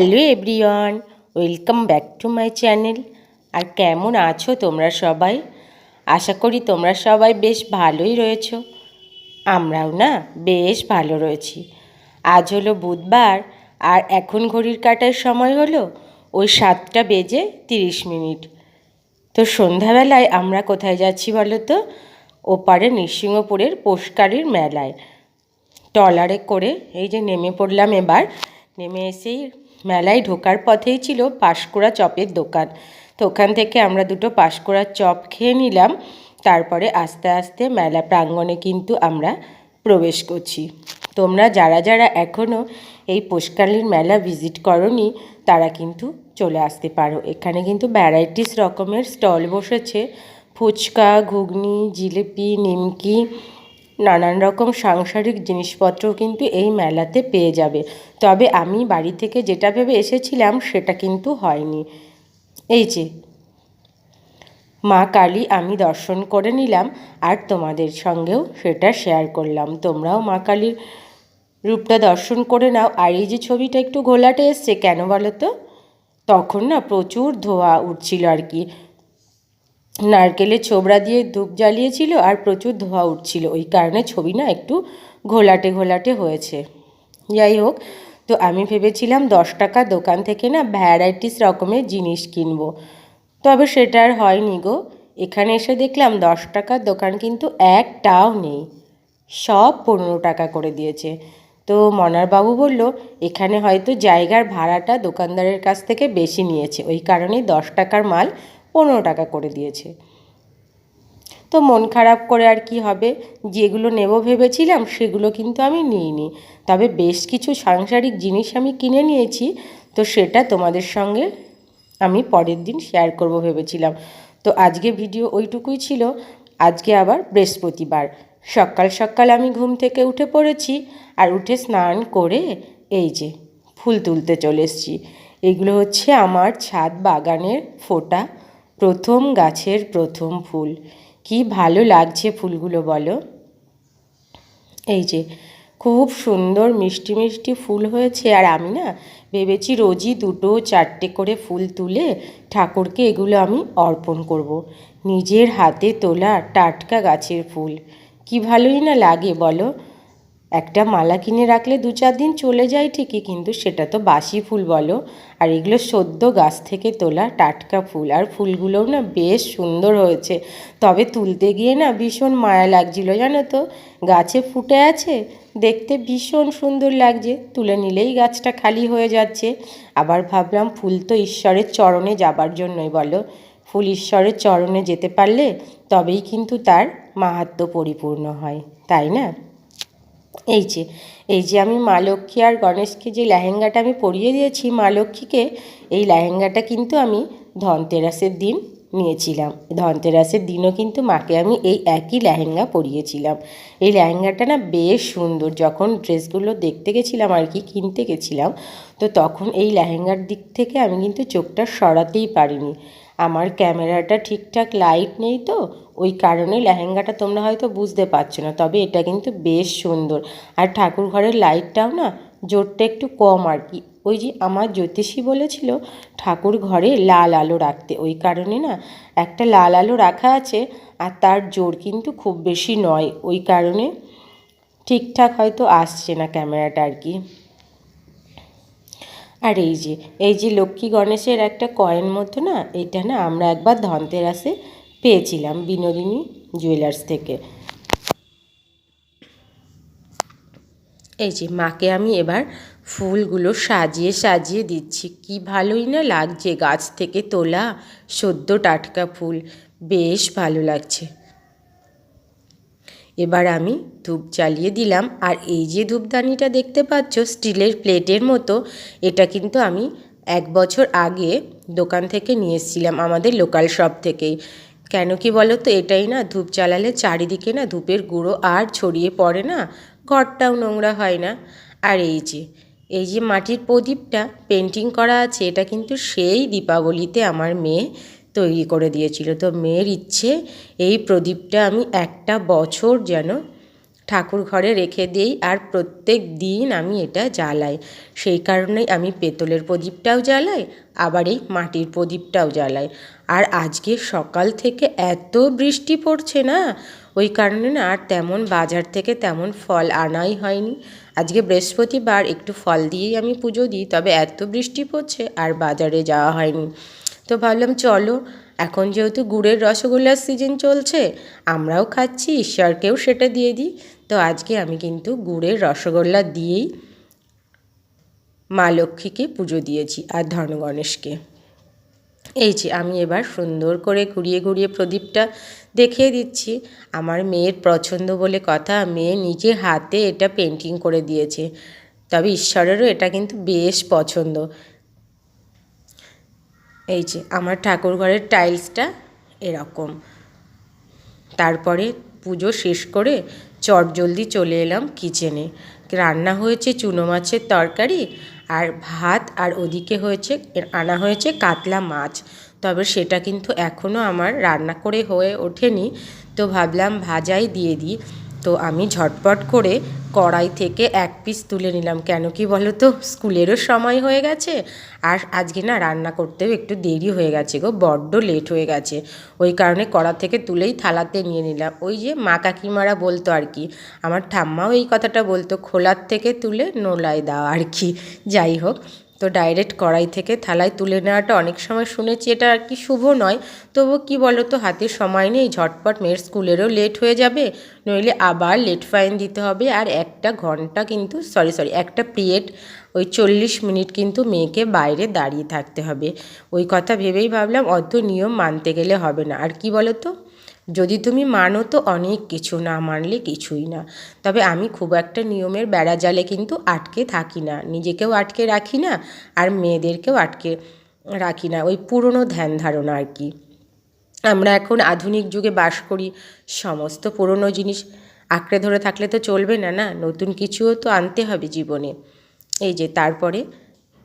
Hello everyone, welcome back to my channel. আর কেমন আছো তোমরা সবাই? আশা করি তোমরা সবাই বেশ ভালোই রয়েছো। আমরাও না বেশ ভালো রয়েছি। আজ হলো বুধবার, আর এখন ঘড়ির কাটার সময় হলো ওই সাতটা বেজে তিরিশ মিনিট। তো সন্ধ্যাবেলায় আমরা কোথায় যাচ্ছি বলো তো? ওপারে নৃসিংহপুরের পোস্কারির মেলায়। ট্রলারে করে এই যে নেমে পড়লাম এবার নেমে এসেই মেলায় ঢোকার পথেই ছিল পাঁশকুড়া চপের দোকান। তো ওখান থেকে আমরা দুটো পাঁশকুড়ার চপ খেয়ে নিলাম। তারপরে আস্তে আস্তে মেলা প্রাঙ্গণে কিন্তু আমরা প্রবেশ করছি। তোমরা যারা যারা এখনও এই পোষকালীর মেলা ভিজিট করনি, তারা কিন্তু চলে আসতে পারো। এখানে কিন্তু ভ্যারাইটিস রকমের স্টল বসেছে। ফুচকা, ঘুগনি, জিলিপি, নিমকি নানান রকম সাংসারিক জিনিসপত্রও কিন্তু এই মেলাতে পেয়ে যাবে। তবে আমি বাড়ি থেকে যেটা ভেবে এসেছিলাম, সেটা কিন্তু হয়নি। এই যে, মা কালী আমি দর্শন করে নিলাম আর তোমাদের সঙ্গেও সেটা শেয়ার করলাম। তোমরাও মা কালীর রূপটা দর্শন করে নাও। আর এই যে ছবিটা একটু ঘোলাটে এসছে, কেন বলো তো? তখন না প্রচুর ধোয়া উঠছিল আর কি। নারকেলের ছোবড়া দিয়ে ধূপ জ্বালিয়েছিল আর প্রচুর ধোঁয়া উঠছিল। ওই কারণে ছবি না একটু ঘোলাটে ঘোলাটে হয়েছে। যাই হোক, তো আমি ভেবেছিলাম দশ টাকা দোকান থেকে না ভ্যারাইটিস রকমের জিনিস কিনবো। তবে সেটা আর হয়নি গো। এখানে এসে দেখলাম দশ টাকার দোকান কিন্তু একটাও নেই। সব পনেরো টাকা করে দিয়েছে। তো মনারবাবু বলল, এখানে হয়তো জায়গার ভাড়াটা দোকানদারের কাছ থেকে বেশি নিয়েছে। ওই কারণেই দশ টাকার মাল পনেরো টাকা করে দিয়েছে। তো মন খারাপ করে আর কি হবে? যেগুলো নেব ভেবেছিলাম, সেগুলো কিন্তু আমি নিইনি। তবে বেশ কিছু সাংসারিক জিনিস আমি কিনে নিয়েছি, তো সেটা তোমাদের সঙ্গে আমি পরের দিন শেয়ার করব ভেবেছিলাম। তো আজকে ভিডিও ওইটুকুই ছিল। আজকে আবার বৃহস্পতিবার। সকাল সকাল আমি ঘুম থেকে উঠে পড়েছি আর উঠে স্নান করে এই যে ফুল তুলতে চলে এসেছি। এগুলো হচ্ছে আমার ছাদ বাগানের ফোটা। প্রথম গাছের প্রথম ফুল। কি ভালো লাগছে ফুলগুলো বলো? এই যে, খুব সুন্দর মিষ্টি মিষ্টি ফুল হয়েছে। আর আমি না ভেবেছি রোজই দুটো চারটে করে ফুল তুলে ঠাকুরকে এগুলো আমি অর্পণ করব। নিজের হাতে তোলা টাটকা গাছের ফুল। কি ভালোই না লাগে বলো? একটা মালা কিনে রাখলে দু চার দিন চলে যায় ঠিকই, কিন্তু সেটা তো বাসি ফুল বলো। আর এগুলো সদ্য গাছ থেকে তোলা টাটকা ফুল, আর ফুলগুলোও না বেশ সুন্দর হয়েছে। তবে তুলতে গিয়ে না ভীষণ মায়া লাগছিল, জানো তো? গাছে ফুটে আছে, দেখতে ভীষণ সুন্দর লাগছে, তুলে নিলেই গাছটা খালি হয়ে যাচ্ছে। আবার ভাবলাম ফুল তো ঈশ্বরের চরণে যাবার জন্যই বলো। ফুল ঈশ্বরের চরণে যেতে পারলে তবেই কিন্তু তার মাহাত্ম পরিপূর্ণ হয়, তাই না? এই যে এই যে আমি মা লক্ষ্মী আর গণেশকে যে লেহেঙ্গাটা আমি পরিয়ে দিয়েছি, মা লক্ষ্মীকে, এই লেহেঙ্গাটা কিন্তু আমি ধনতেরাসের দিন নিয়েছিলাম। ধনতেরাসের দিনও কিন্তু মাকে আমি এই একই লেহেঙ্গা পরিয়েছিলাম। এই লেহেঙ্গাটা না বেশ সুন্দর, যখন ড্রেসগুলো দেখতে গেছিলাম আর কি কিনতে গেছিলাম, তো তখন এই লেহেঙ্গার দিক থেকে আমি কিন্তু চোখটা সরাতেই পারিনি। আমার ক্যামেরাটা ঠিকঠাক লাইট নেই তো ওই কারণে লেহেঙ্গাটা তোমরা হয়তো বুঝতে পারছ না, তবে এটা কিন্তু বেশ সুন্দর। আর ঠাকুর ঘরের লাইটটাও না জোরটা একটু কম আর কি। ওই যে আমার জ্যোতিষী বলেছিল ঠাকুর ঘরে লাল আলো রাখতে। ওই কারণে না একটা লাল আলো রাখা আছে আর তার জোর কিন্তু খুব বেশি নয়। ওই কারণে ঠিকঠাক হয়তো আসছে না ক্যামেরাটা আর কি। আর এই যে এই যে লক্ষ্মী গণেশের একটা কয়েন মতো না, এটা না আমরা একবার ধনতেরাসে পেয়েছিলাম বিনোদিনী জুয়েলার্স থেকে। এই যে মাকে আমি এবার ফুলগুলো সাজিয়ে সাজিয়ে দিচ্ছি। কি ভালোই না লাগছে গাছ থেকে তোলা সদ্য টাটকা ফুল। বেশ ভালো লাগছে। এবার আমি ধূপ জ্বালিয়ে দিলাম। আর এই যে ধূপদানিটা দেখতে পাচ্ছ, স্টিলের প্লেটের মতো, এটা কিন্তু আমি এক বছর আগে দোকান থেকে নিয়ে এসেছিলাম আমাদের লোকাল শপ থেকেই। কেন কি বলো তো, এটাই না ধূপ জ্বালালে চারিদিকে না ধূপের গুঁড়ো আর ছড়িয়ে পড়ে না, ঘরটাও নোংরা হয় না। আর এই যে এই যে মাটির প্রদীপটা পেন্টিং করা আছে, এটা কিন্তু সেই দীপাবলিতে আমার মেয়ে তৈরি করে দিয়েছিল। তো মেয়ের ইচ্ছে, এই প্রদীপটা আমি একটা বছর যেন ঠাকুর ঘরে রেখে দিই আর প্রত্যেক দিন আমি এটা জ্বালাই। সেই কারণেই আমি পেতলের প্রদীপটাও জ্বালাই, আবার এই মাটির প্রদীপটাও জ্বালাই। আর আজকে সকাল থেকে এত বৃষ্টি পড়ছে না, ওই কারণে না আর তেমন বাজার থেকে তেমন ফল আনাই হয়নি। আজকে বৃহস্পতিবার একটু ফল দিয়েই আমি পুজো দিই, তবে এত বৃষ্টি পড়ছে আর বাজারে যাওয়া হয়নি। তো ভাবলাম চলো এখন যেহেতু গুড়ের রসগোল্লার সিজন চলছে, আমরাও খাচ্ছি, ঈশ্বরকেও সেটা দিয়ে দিই। তো আজকে আমি কিন্তু গুড়ের রসগোল্লা দিয়েই মা লক্ষ্মীকে পুজো দিয়েছি আর ধন গণেশকে এই যে আমি এবার সুন্দর করে ঘুরিয়ে ঘুরিয়ে প্রদীপটা দেখিয়ে দিচ্ছি। আমার মেয়ের পছন্দ বলে কথা, মেয়ে নিজে হাতে এটা পেন্টিং করে দিয়েছে। তবে ঈশ্বরেরও এটা কিন্তু বেশ পছন্দ। এই যে, আমার ঠাকুর ঘরের টাইলসটা এরকম। তারপরে পুজো শেষ করে চট জলদি চলে এলাম কিচেনে। রান্না হয়েছে চুনো মাছের তরকারি, আর ভাত, আর ওদিকে হয়েছে আনা হয়েছে কাতলা মাছ। তবে সেটা কিন্তু এখনও আমার রান্না করে হয়ে ওঠেনি, তো ভাবলাম ভাজাই দিয়ে দিই। তো আমি ঝটপট করে কড়াই থেকে এক পিস তুলে নিলাম। কেন কি বলো তো স্কুলেরও সময় হয়ে গেছে। আর আজকে না রান্না করতেও একটু দেরি হয়ে গেছে গো, বড্ড লেট হয়ে গেছে। ওই কারণে কড়া থেকে তুলেই থালাতে নিয়ে নিলাম। ওই যে মা কাকিমারা বলতো আর কি, আমার ঠাম্মাও এই কথাটা বলতো, খোলার থেকে তুলে নোলায় দাও আর কি। যাই হোক তো ডাইরেক্ট কড়াই থেকে থালায় তুলে নেওয়াটা অনেক সময় শুনেছি এটা আর কি শুভ নয়। তবু কি বলো তো হাতে সময় নেই, ঝটপট মেয়ের স্কুলেরও লেট হয়ে যাবে। নইলে আবার লেট ফাইন দিতে হবে। আর একটা ঘণ্টা কিন্তু সরি সরি একটা পিরিয়ড ওই চল্লিশ মিনিট কিন্তু মেয়েকে বাইরে দাঁড়িয়ে থাকতে হবে। ওই কথা ভেবেই ভাবলাম অত নিয়ম মানতে গেলে হবে না। আর কি বলো তো যদি তুমি মানো তো অনেক কিছু না মানলে কিছুই না। তবে আমি খুব একটা নিয়মের বেড়া জালে কিন্তু আটকে থাকি না। নিজেকেও আটকে রাখি না, আর মেয়েদেরকেও আটকে রাখি না। ওই পুরনো ধ্যান ধারণা আর কি। আমরা এখন আধুনিক যুগে বাস করি, সমস্ত পুরনো জিনিস আঁকড়ে ধরে থাকলে তো চলবে না না? নতুন কিছুও তো আনতে হবে জীবনে। এই যে, তারপরে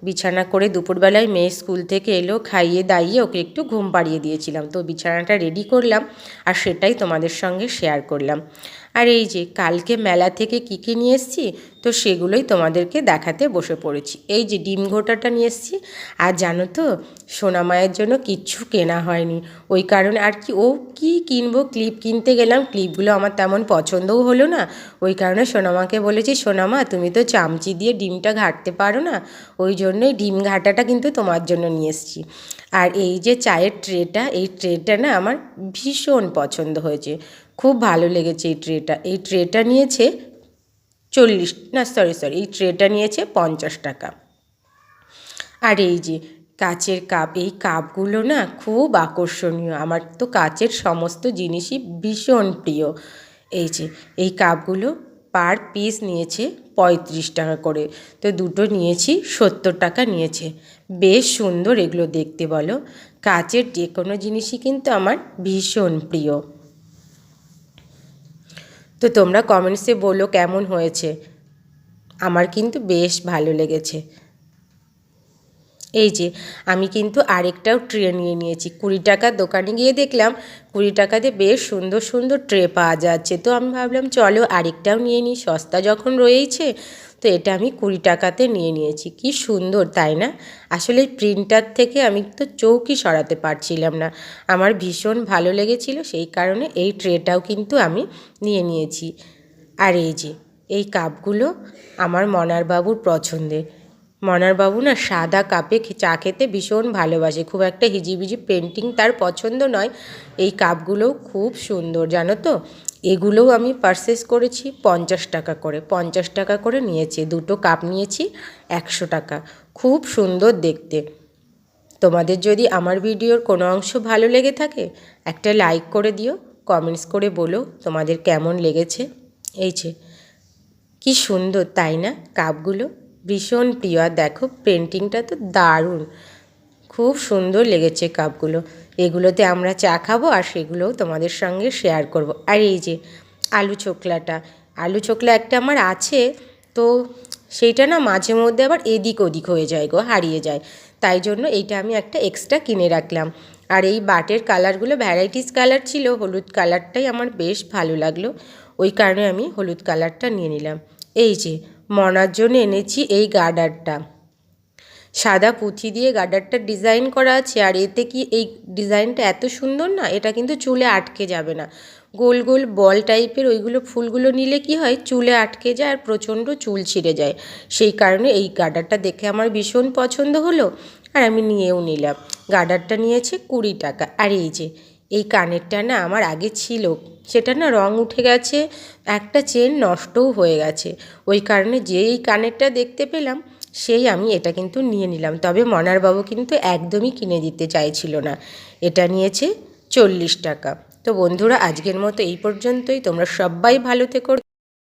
বিছানা করে দুপুরবেলায় মেয়ে স্কুল থেকে এলো, খাইয়ে দাইয়ে ওকে একটু ঘুম পাড়িয়ে দিয়েছিলাম। তো বিছানাটা রেডি করলাম আর সেটাই তোমাদের সঙ্গে শেয়ার করলাম। আর এই যে কালকে মেলা থেকে কী কী নিয়ে এসেছি, তো সেগুলোই তোমাদেরকে দেখাতে বসে পড়েছি। এই যে ডিম ঘোটাটা নিয়ে এসেছি, আর জানো তো সোনামায়ের জন্য কিচ্ছু কেনা হয়নি। ওই কারণে আর কি, ও কি কিনবো, ক্লিপ কিনতে গেলাম, ক্লিপগুলো আমার তেমন পছন্দও হলো না। ওই কারণে সোনামাকে বলেছি সোনামা তুমি তো চামচি দিয়ে ডিমটা ঘাটতে পারো না। ওই জন্যই ডিম ঘাটাটা কিন্তু তোমার জন্য নিয়ে এসেছি। আর এই যে চায়ের ট্রেটা, এই ট্রেটা না আমার ভীষণ পছন্দ হয়েছে। খুব ভালো লেগেছে এই ট্রেটা এই ট্রেটা নিয়েছে চল্লিশ, না সরি সরি এই ট্রেটা নিয়েছে পঞ্চাশ টাকা। আর এই যে কাচের কাপ, এই কাপগুলো না খুব আকর্ষণীয়, আমার তো কাচের সমস্ত জিনিসই ভীষণ প্রিয়। এই যে, এই কাপগুলো পার পিস নিয়েছে পঁয়ত্রিশ টাকা করে, তো দুটো নিয়েছি, সত্তর টাকা নিয়েছে। বেশ সুন্দর এগুলো দেখতে বলো। কাচের যে কোনো জিনিসই কিন্তু আমার ভীষণ প্রিয়। তো তোমরা কমেন্টসে বলো কেমন হয়েছে। আমার কিন্তু বেশ ভালো লেগেছে। এই যে, আমি কিন্তু আরেকটাও ট্রে নিয়ে নিয়েছি। কুড়ি টাকার দোকানে গিয়ে দেখলাম, কুড়ি টাকাতে বেশ সুন্দর সুন্দর ট্রে পাওয়া যাচ্ছে। তো আমি ভাবলাম, চলো আরেকটাও নিয়ে নিই, সস্তা যখন রয়েইছে, তো এটা আমি কুড়ি টাকাতে নিয়ে নিয়েছি। কি সুন্দর, তাই না? আসলে প্রিন্টার থেকে আমি তো চৌকি সরাতে পারছিলাম না। আমার ভীষণ ভালো লেগেছিল, সেই কারণে এই ট্রেটাও কিন্তু আমি নিয়ে নিয়েছি। আর এই যে, এই কাপগুলো আমার মনার বাবুর পছন্দের। মনারবাবু না সাদা কাপে চা খেতে ভীষণ ভালোবাসে। খুব একটা হিজিবিজি পেন্টিং তার পছন্দ নয়। এই কাপগুলোও খুব সুন্দর, জানো তো? এগুলোও আমি পারচেস করেছি পঞ্চাশ টাকা করে। পঞ্চাশ টাকা করে নিয়েছি। দুটো কাপ নিয়েছি একশো টাকা। খুব সুন্দর দেখতে। তোমাদের যদি আমার ভিডিওর কোনো অংশ ভালো লেগে থাকে, একটা লাইক করে দিও কমেন্টস করে বলো তোমাদের কেমন লেগেছে। এই যে, কি সুন্দর, তাই না? কাপগুলো। ভীষণ প্রিয়। আর দেখো পেন্টিংটা তো দারুণ। খুব সুন্দর লেগেছে কাপগুলো। এগুলোতে আমরা চা খাব আর সেগুলোও তোমাদের সঙ্গে শেয়ার করব। আর এই যে আলু চোখলাটা আলু চোখলা একটা আমার আছে, তো সেইটা না মাঝে মধ্যে আবার এদিক ওদিক হয়ে যায় গো, হারিয়ে যায়। তাই জন্য এইটা আমি একটা এক্সট্রা কিনে রাখলাম। আর এই বাটের কালারগুলো ভ্যারাইটিস কালার ছিল, হলুদ কালারটাই আমার বেশ ভালো লাগল। ওই কারণে আমি হলুদ কালারটা নিয়ে নিলাম। এই যে মনার জন্য এনেছি এই গার্ডারটা সাদা পুঁথি দিয়ে গার্ডারটা ডিজাইন করা আছে, আর এতে কি এই ডিজাইনটা এত সুন্দর না? এটা কিন্তু চুলে আটকে যাবে না। গোল গোল বল টাইপের ওইগুলো ফুলগুলো নিলে কি হয়, চুলে আটকে যায় আর প্রচণ্ড চুল ছিঁড়ে যায়। সেই কারণে এই গার্ডারটা দেখে আমার ভীষণ পছন্দ হলো, আর আমি নিয়েও নিলাম। গার্ডারটা নিয়েছে কুড়ি টাকা। আর এই যে এই কানেরটা না আমার আগে ছিল। সেটা না রং উঠে গেছে, একটা চেন নষ্টও হয়ে গেছে। ওই কারণে যেই কানেরটা দেখতে পেলাম, সেই আমি এটা কিন্তু নিয়ে নিলাম। তবে মনারবাবু কিন্তু একদমই কিনে দিতে চাইছিল না। এটা নিয়েছে চল্লিশ টাকা। তো বন্ধুরা, আজকের মতো এই পর্যন্তই। তোমরা সবাই ভালো থেকো।